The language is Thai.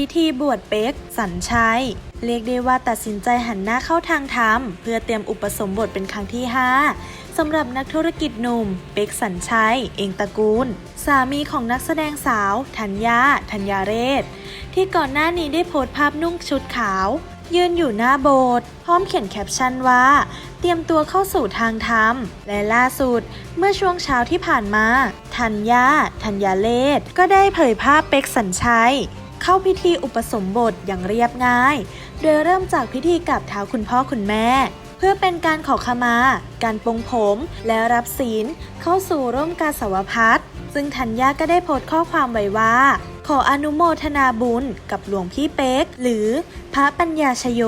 พิธีบวชเป็กสัญชัย เรียกได้ว่าตัดสินใจหันหน้าเข้าทางธรรม เพื่อเตรียมอุปสมบทเป็นครั้งที่ 5สำหรับนักธุรกิจหนุ่ม เป็กสัญชัย เองตระกูล สามีของนักแสดงสาวธัญญาธัญญาเรศ ที่ก่อนหน้านี้ได้โพสต์ภาพนุ่งชุดขาวยืนอยู่หน้าโบสถ์พร้อมเขียนแคปชั่นว่า เตรียมตัวเข้าสู่ทางธรรม และล่าสุด เมื่อช่วงเช้าที่ผ่านมา ธัญญาธัญญาเลศก็ได้เผยภาพเป็กสัญชัย เข้าพิธีอุปสมบทอย่างเรียบง่าย โดยเริ่มจากพิธีกับเท้าคุณพ่อคุณแม่ เพื่อเป็นการขอขมา การปลงผม และรับศีล เข้าสู่ร่วมกาสาวพัฒซึ่งธัญญาก็ได้โพสต์ข้อความไว้ว่า ขออนุโมทนาบุญกับหลวงพี่เป๊ก หรือพระปัญญาชโย